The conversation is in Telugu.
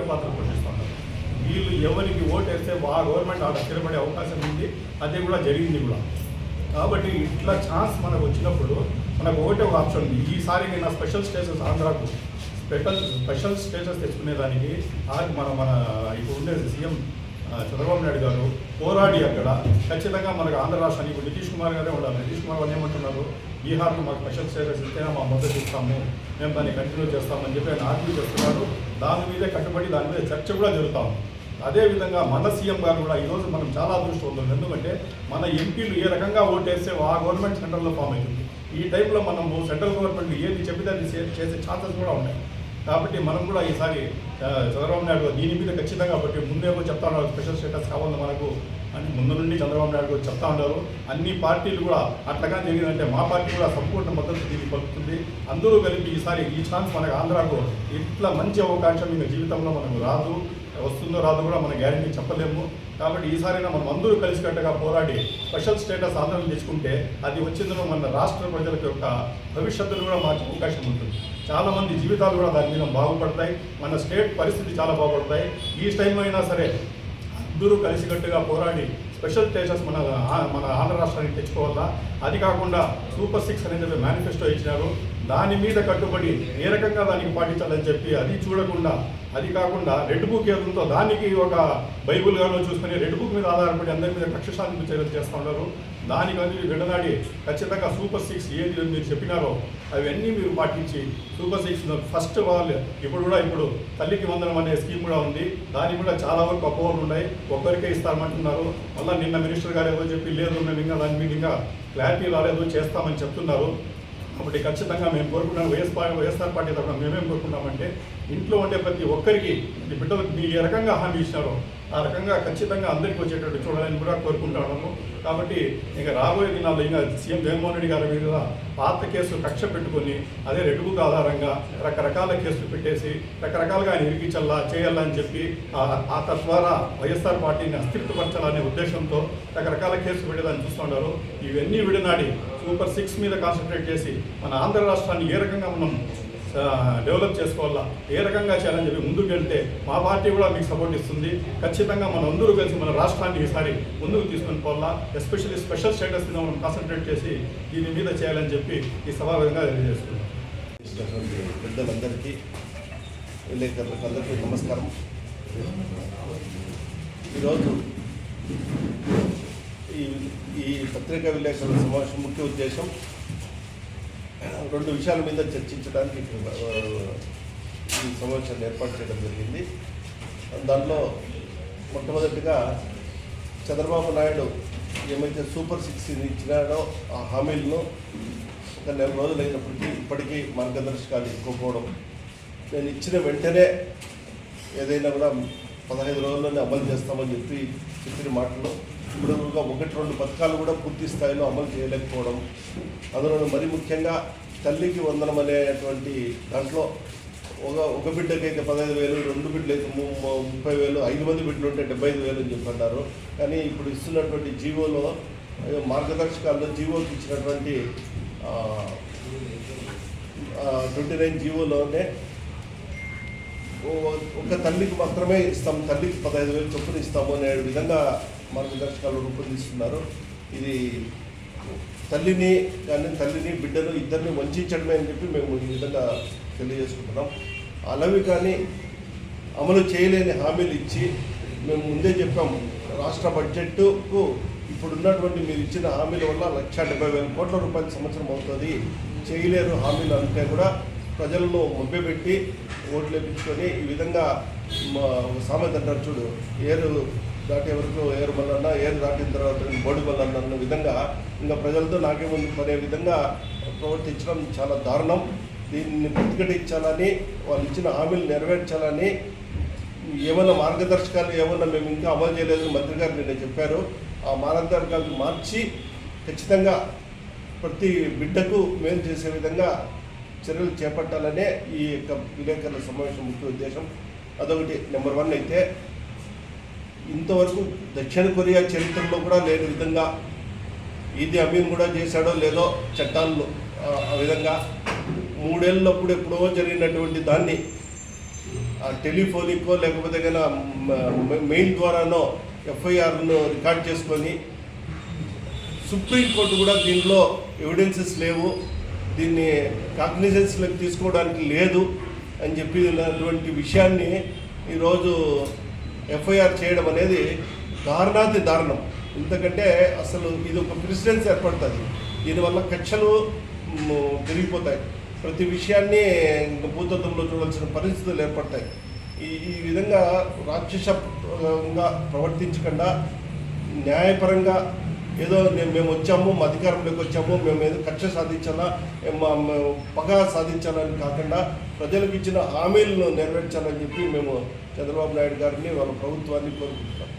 కీలక పాత్ర పోషిస్తున్నారు వీళ్ళు ఎవరికి ఓటేస్తే వా గవర్నమెంట్ ఆడ స్థిరపడే అవకాశం ఉంది. అదే కూడా జరిగింది కూడా. కాబట్టి ఇట్లా ఛాన్స్ మనకు వచ్చినప్పుడు మనకు ఒకటే ఒక ఆప్షన్ ఉంది. ఈసారి నేను స్పెషల్ స్టేటస్ ఆంధ్రాకు స్పెషల్ స్పెషల్ స్టేటస్ తెచ్చుకునేదానికి ఆది మన మన ఇప్పుడు ఉండే సీఎం చంద్రబాబు నాయుడు గారు పోరాడి అక్కడ ఖచ్చితంగా మనకు ఆంధ్ర రాష్ట్రానికి ఇప్పుడు నితీష్ కుమార్ గారే ఉండాలి. నితీష్ కుమార్ వాళ్ళు ఏమంటున్నారు? బీహార్లో మాకు స్పెషల్ స్టేటస్ ఇస్తేనే మా మద్దతు ఇస్తాము. మేము దాన్ని కంటిన్యూ చేస్తామని చెప్పి ఆయన ఆర్గ్యూ చేస్తున్నారు. దాని మీదే కట్టుబడి దాని మీద చర్చ కూడా జరుగుతాం అదేవిధంగా మన సీఎం గారు కూడా ఈరోజు మనం చాలా అదృష్టవంతులు ఎందుకంటే మన ఎంపీలు ఏ రకంగా ఓటేస్తే ఆ గవర్నమెంట్ సెంటర్లో ఫామ్ అవుతుంది. ఈ టైంలో మనము సెంట్రల్ గవర్నమెంట్ ఏది చెబితే అది చేసే ఛాన్సెస్ కూడా ఉన్నాయి. కాబట్టి మనం కూడా ఈసారి చంద్రబాబు నాయుడు దీని మీద ఖచ్చితంగా బట్టి ముందే చెప్తా ఉన్నారు. స్పెషల్ స్టేటస్ కావాలి మనకు అని ముందు నుండి చంద్రబాబు నాయుడు గారు చెప్తా ఉన్నారు. అన్ని పార్టీలు కూడా అట్లాగా జరిగిందంటే మా పార్టీ కూడా సంపూర్ణ మద్దతు దీనికి పలుకుతుంది. అందరూ కలిపి ఈసారి ఈ ఛాన్స్ మనకు ఆంధ్రాకు ఇట్లా మంచి అవకాశం ఇంకా జీవితంలో మనకు రాదు. వస్తుందో రాదో కూడా మన గ్యారంటీ చెప్పలేము. కాబట్టి ఈసారైనా మనం అందరూ కలిసికట్టుగా పోరాడి స్పెషల్ స్టేటస్ ఆధారం తెచ్చుకుంటే అది వచ్చిందో మన రాష్ట్ర ప్రజల యొక్క భవిష్యత్తును కూడా మార్చే అవకాశం ఉంటుంది. చాలా మంది జీవితాలు కూడా దాని మీద బాగుపడతాయి. మన స్టేట్ పరిస్థితి చాలా బాగుపడతాయి. ఈ టైంలో అయినా సరే అందరూ కలిసికట్టుగా పోరాడి స్పెషల్ స్టేటస్ మన మన ఆంధ్ర రాష్ట్రానికి తెచ్చుకోవాలా? అది కాకుండా సూపర్ సిక్స్ అనేది మేనిఫెస్టో ఇచ్చినారు. దాని మీద కట్టుబడి ఏ రకంగా దానికి పాటించాలని చెప్పి అది చూడకుండా అది కాకుండా రెడ్ బుక్ ఏదంతో దానికి ఒక బైబుల్ గాను చూసుకుని రెడ్ బుక్ మీద ఆధారపడి అందరి మీద కక్ష సాధింపు చర్యలు చేస్తూ ఉన్నారు. దానికి అది విడనాడి ఖచ్చితంగా సూపర్ సిక్స్ ఏది మీరు చెప్పినారో అవన్నీ మీరు పాటించి సూపర్ సిక్స్ ఫస్ట్ వాళ్ళు ఇప్పుడు కూడా ఇప్పుడు తల్లికి వందనం అనే స్కీమ్ కూడా ఉంది. దానికి కూడా చాలా వరకు అపోహలు ఉన్నాయి. ఒక్కరికే ఇస్తామంటున్నారు. మళ్ళీ నిన్న మినిస్టర్ గారు ఏదో చెప్పి లేదు మేము ఇంకా దాని మీద ఇంకా క్లారిటీ రాలేదు చేస్తామని చెప్తున్నారు. కాబట్టి ఖచ్చితంగా మేము కోరుకున్నాం వైఎస్ వైఎస్ఆర్ పార్టీ తరఫున మేమేం కోరుకున్నామంటే ఇంట్లో ఉండే ప్రతి ఒక్కరికి ఈ బిడ్డలకు మీరు ఏ రకంగా హామీ ఇస్తారో ఆ రకంగా ఖచ్చితంగా అందరికీ వచ్చేటట్టు చూడాలని కూడా కోరుకుంటున్నాము కాబట్టి ఇంకా రాబోయే దినాల్లో ఇంకా సీఎం జగన్మోహన్ రెడ్డి గారి మీద పాత కేసు కక్ష పెట్టుకొని అదే రెడ్ బుక్ ఆధారంగా రకరకాల కేసులు పెట్టేసి రకరకాలుగా ఆయన ఇరికించాలా చేయాలా అని చెప్పి ఆ- తద్వారా వైఎస్ఆర్ పార్టీని అస్థిరపరచాలనే ఉద్దేశంతో రకరకాల కేసులు పెట్టేదాన్ని చూస్తున్నారు ఇవన్నీ విడనాడి సూపర్ సిక్స్ మీద కాన్సన్ట్రేట్ చేసి మన ఆంధ్ర రాష్ట్రాన్ని ఏ రకంగా మనం డెవలప్ చేసుకోవాలా? ఏ రకంగా చేయాలని చెప్పి ముందుకు వెళ్తే మా పార్టీ కూడా మీకు సపోర్ట్ ఇస్తుంది. ఖచ్చితంగా మన అందరూ కలిసి మన రాష్ట్రాన్ని ఈసారి ముందుకు తీసుకొని పోవాలా? ఎస్పెషల్లీ స్పెషల్ స్టేటస్ మీద మనం కాన్సన్ట్రేట్ చేసి దీని మీద చేయాలని చెప్పి ఈ సభావేదికగా తెలియజేస్తున్నాం. పెద్దలందరికీ విలేకరులకు అందరికీ నమస్కారం. ఈరోజు ఈ ఈ పత్రికా విలేకరుల సమావేశం ముఖ్య ఉద్దేశం రెండు విషయాల మీద చర్చించడానికి ఈ సమావేశాన్ని ఏర్పాటు చేయడం జరిగింది. దానిలో మొట్టమొదటిగా చంద్రబాబు నాయుడు ఏమైతే సూపర్ సిక్స్ ఇచ్చినాడో ఆ హామీలను ఒక నెల రోజులు అయినప్పటికీ ఇప్పటికీ మార్గదర్శకాలు ఇవ్వకపోవడం. నేను ఇచ్చిన వెంటనే ఏదైనా కూడా పదహైదు రోజుల్లోనే అమలు చేస్తామని చెప్పి చెప్పిన మాటలు. ఇప్పుడు ఇంకా ఒకటి రెండు పథకాలు కూడా పూర్తి స్థాయిలో అమలు చేయలేకపోవడం అందులో మరి ముఖ్యంగా తల్లికి వందనం అనేటువంటి దాంట్లో ఒక ఒక బిడ్డకైతే పదహైదు వేలు రెండు బిడ్డలు అయితే ము- ముప్పై వేలు ఐదు మంది బిడ్డలు ఉంటే డెబ్బై ఐదు వేలు అని చెప్పన్నారు కానీ ఇప్పుడు ఇస్తున్నటువంటి జీవోలో మార్గదర్శకాల్లో జీవోకి ఇచ్చినటువంటి ట్వంటీ నైన్ జీవోలోనే ఒక తల్లికి మాత్రమే ఇస్తాం తల్లికి పదహైదు వేలు చొప్పున ఇస్తాము అనే విధంగా మార్గదర్శకాలు రూపొందిస్తున్నారు. ఇది తల్లిని కానీ తల్లిని బిడ్డను ఇద్దరిని వంచడమే అని చెప్పి మేము ఈ విధంగా తెలియజేసుకుంటున్నాం. అలావి కానీ అమలు చేయలేని హామీలు ఇచ్చి మేము ముందే చెప్పాము రాష్ట్ర బడ్జెట్కు ఇప్పుడు ఉన్నటువంటి మీరు ఇచ్చిన హామీల వల్ల లక్ష డెబ్బై వేల కోట్ల రూపాయల సంవత్సరం అవుతుంది. చేయలేరు హామీలు అంటే కూడా ప్రజలను మభ్యపెట్టి ఓట్లు వేపించుకొని ఈ విధంగా మా సామెత అంటారు చూడు ఏరు దాటే వరకు ఏరు మల్లన్న ఏరు దాటిన తర్వాత బోడి మల్లన్న అన్న విధంగా ఇంకా ప్రజలతో నాకేముంది పడే విధంగా ప్రవర్తించడం చాలా దారుణం. దీన్ని ప్రతిఘటించాలని వాళ్ళు ఇచ్చిన హామీలు నెరవేర్చాలని ఏమైనా మార్గదర్శకాలు ఏమన్నా మేము ఇంకా అమలు చేయలేదు మంత్రి గారు నిన్న చెప్పారు. ఆ మార్గదర్శకాలు మార్చి ఖచ్చితంగా ప్రతి బిడ్డకు మేలు చేసే విధంగా చర్యలు చేపట్టాలనే ఈ యొక్క విలేకరుల సమావేశం ముఖ్య ఉద్దేశం. అదొకటి. నెంబర్ వన్ అయితే ఇంతవరకు దక్షిణ కొరియా చరిత్రలో కూడా లేని విధంగా ఇది అమీన్ కూడా చేశాడో లేదో చట్టాల్లో ఆ విధంగా మూడేళ్ళప్పుడు ఎప్పుడో జరిగినటువంటి దాన్ని టెలిఫోనికో లేకపోతే కన్నా మెయిల్ ద్వారానో ఎఫ్ఐఆర్ను రికార్డ్ చేసుకొని సుప్రీంకోర్టు కూడా దీనిలో ఎవిడెన్సెస్ లేవు. దీన్ని కాగ్నిజెన్స్లోకి తీసుకోవడానికి లేదు అని చెప్పినటువంటి విషయాన్ని ఈరోజు ఎఫ్ఐఆర్ చేయడం అనేది దారుణాతి దారుణం. ఎందుకంటే అసలు ఇది ఒక ప్రెసిడెన్స్ ఏర్పడుతుంది. దీనివల్ల కక్షలు పెరిగిపోతాయి. ప్రతి విషయాన్ని భూతత్వంలో చూడాల్సిన పరిస్థితులు ఏర్పడతాయి. ఈ ఈ విధంగా రాక్షసంగా ప్రవర్తించకుండా న్యాయపరంగా ఏదో నే- మేము వచ్చాము మా అధికారంలోకి వచ్చాము మేము ఏదో కక్ష సాధించాలా ఏ మా మా పగ సాధించాలని కాకుండా ప్రజలకు ఇచ్చిన హామీలను నెరవేర్చాలని చెప్పి మేము చంద్రబాబు నాయుడు గారిని వాళ్ళ ప్రభుత్వాన్ని కోరుకుంటున్నాం.